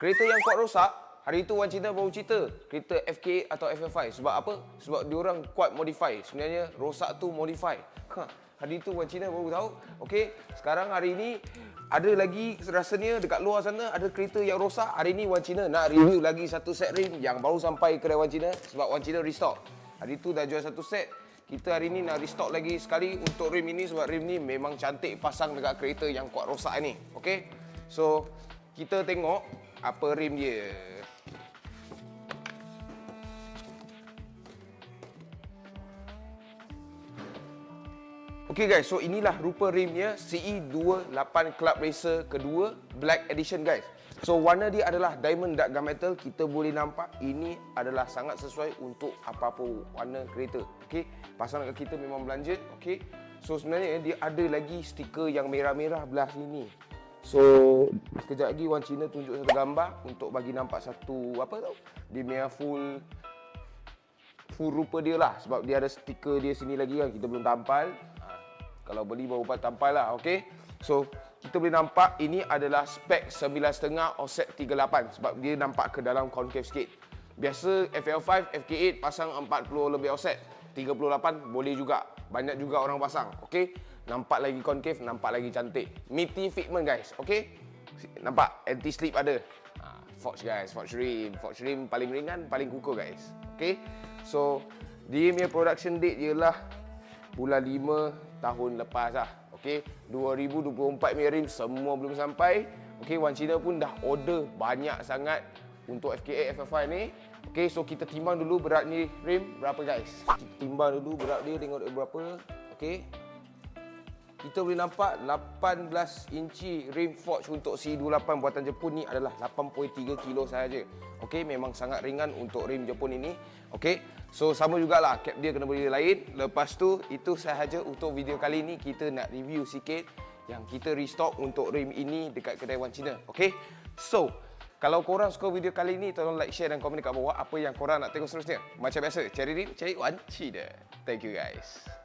Kereta yang kuat rosak, hari tu Wan Cina baru cerita kereta FK atau FF5. Sebab apa? Sebab diorang kuat modify. Sebenarnya rosak tu modify. Ha, hari tu Wan Cina baru tahu. Okey, sekarang hari ini ada lagi rasanya dekat luar sana ada kereta yang rosak. Hari ni Wan Cina nak review lagi satu set rim yang baru sampai kedai Wan Cina sebab Wan Cina restock. Hari tu dah jual satu set. Kita hari ni nak restock lagi sekali untuk rim ini sebab rim ni memang cantik pasang dekat kereta yang kuat rosak ni. Okey. So, kita tengok apa rim dia. Okey guys, so inilah rupa rimnya CE28 Club Racer kedua Black Edition guys. So warna dia adalah diamond dark gunmetal. Kita boleh nampak ini adalah sangat sesuai untuk apa-apa warna kereta. Okey, pasangan kita memang belanja. Okey. So sebenarnya dia ada lagi stiker yang merah-merah belah sini. So sekejap lagi Wan Cina tunjuk satu gambar untuk bagi nampak satu apa tau? Dia memang full full rupa dia lah sebab dia ada stiker dia sini lagi kan kita belum tampal. Ha, kalau beli baru buat tampal lah, okey. So kita boleh nampak ini adalah spek 9.5 offset 38 sebab dia nampak ke dalam concave sikit. Biasa FL5, FK8 pasang 40 lebih offset. 38 boleh juga. Banyak juga orang pasang, okey. Nampak lagi concave, nampak lagi cantik. Meaty fitment guys, okey. Nampak anti slip ada. Ha, Forge guys, Forge rim. Forge rim paling ringan, paling kukuh guys. Okey. So, dia punya production date ialah bulan 5 tahun lepas lah. Okey, 2024 punya rim semua belum sampai. Okey, Wan Cina pun dah order banyak sangat untuk FKA FF5 ni. Okey, so kita timbang dulu berat ni rim berapa guys. Kita timbang dulu berat dia tengok berapa. Okey. Kita boleh nampak 18 inci rim forge untuk C28 buatan Jepun ni adalah 8.3 kilo sahaja. Okey, memang sangat ringan untuk rim Jepun ini. Okey, so sama jugalah cap dia kena beli lain. Lepas tu, itu sahaja untuk video kali ini kita nak review sikit yang kita restock untuk rim ini dekat kedai Wan Cina. Okey, so kalau korang suka video kali ini, tolong like, share dan komen dekat bawah apa yang korang nak tengok seterusnya. Macam biasa, cari rim, cari Wan Cina. Thank you guys.